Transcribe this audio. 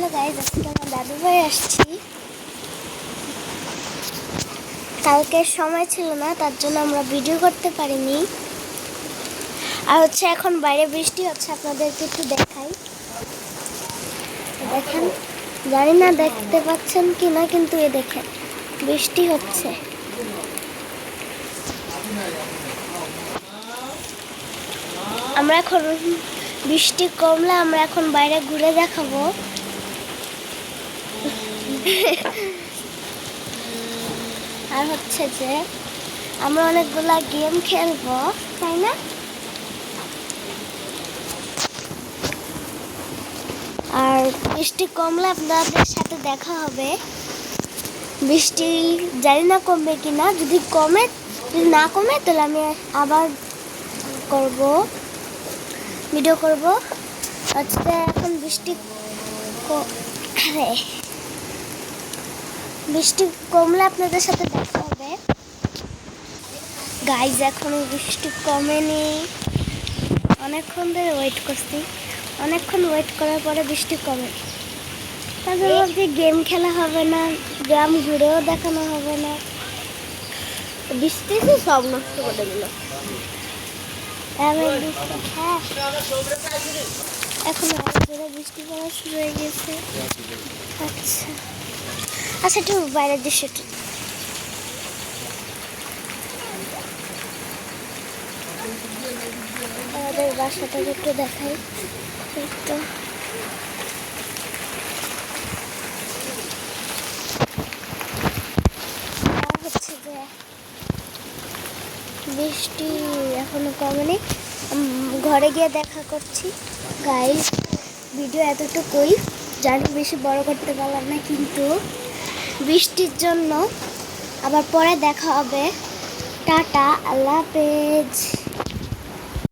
Hello guys আজকে আমার দাদু ভাই আসছি। কালকে সময় ছিল না, তার জন্য আমরা ভিডিও করতে পারিনি। আর হচ্ছে এখন বাইরে বৃষ্টি হচ্ছে, আপনাদেরকে একটু দেখাই। দেখেন, জানি না দেখতে পাচ্ছেন কি না কিন্তু এ দেখেন, বৃষ্টি হচ্ছে। আমরা এখন বৃষ্টি কমলে আমরা এখন বাইরে ঘুরে দেখাবো। আর হচ্ছে যে, আমরা অনেকগুলা গেম খেলব, তাই না? আর বৃষ্টি কমলে আপনাদের সাথে দেখা হবে। বৃষ্টি জানি না কমবে কি না যদি কমে, যদি না কমে, তাহলে আমি আবার করব ভিডিও করব। আজকে এখন বৃষ্টি বৃষ্টি কমলে আপনাদের সাথে দেখা হবে। গাইজ এখনও বৃষ্টি কমেনি। অনেকক্ষণ ধরে ওয়েট করছি। অনেকক্ষণ ওয়েট করার পরে বৃষ্টি কমে। তারপর ভাবছি গেম খেলা হবে না, গ্রাম ঘুরেও দেখানো হবে না। বৃষ্টি সব নষ্ট করে দিল। হ্যাঁ। এখন বৃষ্টি পড়া শুরু হয়ে গেছে। আচ্ছা। আচ্ছা একটু বাইরের দৃশ্যটা আমাদের বাসাটা একটু দেখাই। তো হচ্ছে বৃষ্টি এখনও কমেনি। ঘরে গিয়ে দেখা করছি। গাইস ভিডিও এতটুকুই। জানি বেশি বড় করতে পারলাম না, কিন্তু বৃষ্টির জন্য। আবার পরে দেখা হবে। টাটা আল্লাহ